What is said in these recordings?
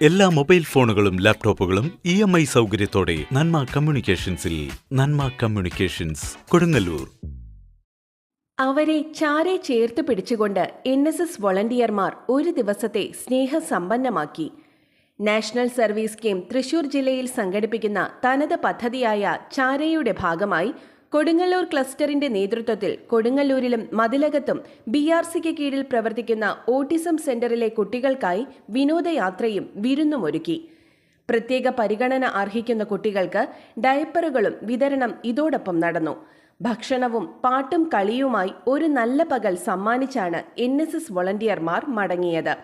എല്ലാ മൊബൈൽ ഫോണുകളും ലാപ്ടോപ്പുകളും ഇ എം ഐ സൗകര്യത്തോടെ നന്മ കമ്മ്യൂണിക്കേഷൻസിൽ നന്മ കമ്മ്യൂണിക്കേഷൻസ് കൊടുങ്ങല്ലൂർ. അവരെ ചാരെ ചേർത്ത് പിടിച്ചുകൊണ്ട് എൻ എസ് എസ് വോളണ്ടിയർമാർ ഒരു ദിവസത്തെ സ്നേഹസമ്പന്നമാക്കി. നാഷണൽ സർവീസ് സ്കീം തൃശൂർ ജില്ലയിൽ സംഘടിപ്പിക്കുന്ന തനത് പദ്ധതിയായ ചാരയുടെ ഭാഗമായി കൊടുങ്ങല്ലൂർ ക്ലസ്റ്ററിന്റെ നേതൃത്വത്തിൽ കൊടുങ്ങല്ലൂരിലും മതിലകത്തും ബി ആർ സിക്ക് കീഴിൽ പ്രവർത്തിക്കുന്ന ഓട്ടിസം സെന്ററിലെ കുട്ടികൾക്കായി വിനോദയാത്രയും വിരുന്നും ഒരുക്കി പ്രത്യേക പരിഗണന അർഹിക്കുന്ന കുട്ടികൾക്ക് ഡയപ്പറുകളും വിതരണം ഇതോടൊപ്പം നടന്നു. ഭക്ഷണവും പാട്ടും കളിയുമായി ഒരു നല്ല പകൽ സമ്മാനിച്ചാണ് എൻ എസ് എസ് വോളണ്ടിയർമാർ മടങ്ങിയത്.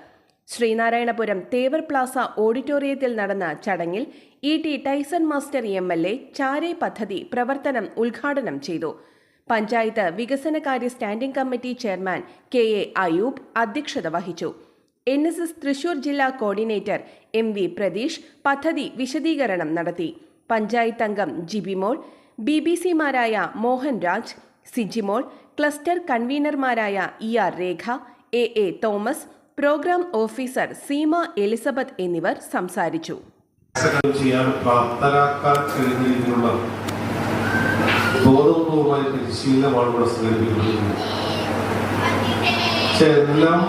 ശ്രീനാരായണപുരം തേവർ പ്ലാസ ഓഡിറ്റോറിയത്തിൽ നടന്ന ചടങ്ങിൽ E T Tyson master M L A ചാരേ പദ്ധതി പ്രവർത്തനം ഉദ്ഘാടനം ചെയ്തു. പഞ്ചായത്ത് വികസനകാര്യ standing committee chairman K A Ayub അധ്യക്ഷത വഹിച്ചു. എൻ എസ് എസ് തൃശൂർ ജില്ലാ കോർഡിനേറ്റർ എം വി പ്രതീഷ് പദ്ധതി വിശദീകരണം നടത്തി. പഞ്ചായത്ത് അംഗം ജിബിമോൾ ബി ബി സിമാരായ Mohan Raj Sijimol cluster കൺവീനർമാരായ E R Rekha A A Thomas programme officer Seema Elizabeth എന്നിവർ സംസാരിച്ചു. ചെയ്യാൻ പ്രാപ്തരാക്കാൻ കഴിയുന്ന രീതിയിലുള്ള ബോധപൂർവമായ പരിശീലനമാണ് ഇവിടെ സംഘടിപ്പിക്കുന്നത്.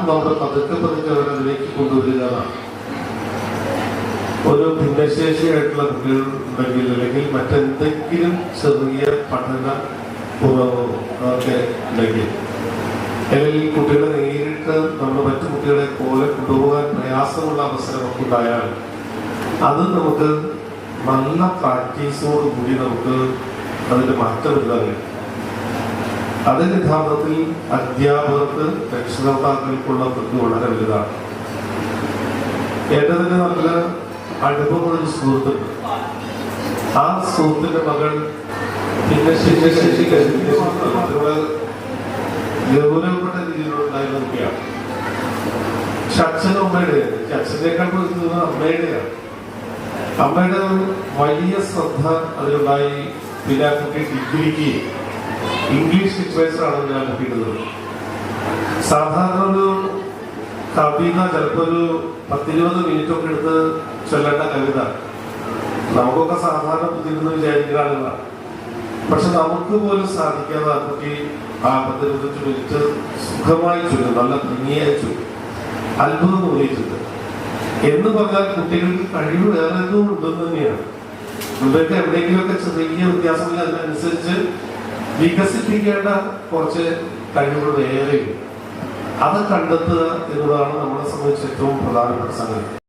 നമ്മുടെ പതുക്കെ പതുക്കെ അവരെ അതിലേക്ക് കൊണ്ടുവരിക ഒരു ഭിന്നശേഷിയായിട്ടുള്ള കുട്ടികൾ ഉണ്ടെങ്കിൽ അല്ലെങ്കിൽ മറ്റെന്തെങ്കിലും ചെറിയ പഠന കുറവോ അതൊക്കെ ഉണ്ടെങ്കിൽ അല്ലെങ്കിൽ കുട്ടികളെ നേരിട്ട് നമ്മൾ മറ്റു കുട്ടികളെ പോലെ കൊണ്ടുപോകാൻ പ്രയാസമുള്ള അവസരമൊക്കെ ഉണ്ടായാൽ അത് നമുക്ക് നല്ല പ്രാക്ടീസോട് കൂടി നമുക്ക് അതിന്റെ മാറ്റം വരുത്താൻ കഴിയും. അത് യഥാർത്ഥത്തിൽ അധ്യാപകർക്ക് രക്ഷകർത്താക്കൾക്കുള്ള പങ്ക് വളരെ വലുതാണ്. എന്റെ തന്നെ നല്ല അനുഭവമുള്ള ഒരു സുഹൃത്തുണ്ട്. ആ സുഹൃത്തിന്റെ മകൾ ഭിന്നശേഷി ഗൗരവപ്പെട്ട പക്ഷെ അമ്മയുടെയാണ് എനിക്ക് അച്ഛനേക്കാൾ കൊടുക്കുന്നത് അമ്മയുടെയാണ് അമ്മയുടെ വലിയ ശ്രദ്ധ അതിലുണ്ടായി. പിന്നെ ആ കുട്ടി ഡിഗ്രിക്ക് ഇംഗ്ലീഷ് ലിറ്ററേച്ചറാണ് ഞാൻ കുട്ടിക്കുന്നത് സാധാരണ ഒരു കവിത ചിലപ്പോൾ ഒരു പത്തിരുപത് മിനിറ്റ് ഒക്കെ എടുത്ത് ചൊല്ലേണ്ട കവിത. നമുക്കൊക്കെ സാധാരണ ബുദ്ധിമുട്ട് വിചാരിക്കുന്ന പക്ഷെ നമുക്ക് പോലും സാധിക്കാതെ ആ കുട്ടി ആ പത്തിരുപത്തഞ്ച് മിനിറ്റ് സുഖമായി ചൊല്ലും. നല്ല ഭംഗിയായി ചൊല്ലും. അത്ഭുതം തോന്നിയിട്ടുണ്ട്. എന്ന് പറഞ്ഞാൽ കുട്ടികൾക്ക് കഴിവ് വേറെ ഉണ്ടെന്ന് തന്നെയാണ്. ഇവർക്ക് എവിടെയെങ്കിലുമൊക്കെ ചെറിയ വ്യത്യാസങ്ങൾ അതിനനുസരിച്ച് വികസിപ്പിക്കേണ്ട കുറച്ച് കഴിവുകൾ വേറെയുണ്ട്. അത് കണ്ടെത്തുക എന്നതാണ് നമ്മളെ സംബന്ധിച്ച് ഏറ്റവും പ്രധാനപ്പെട്ട സംഗതി.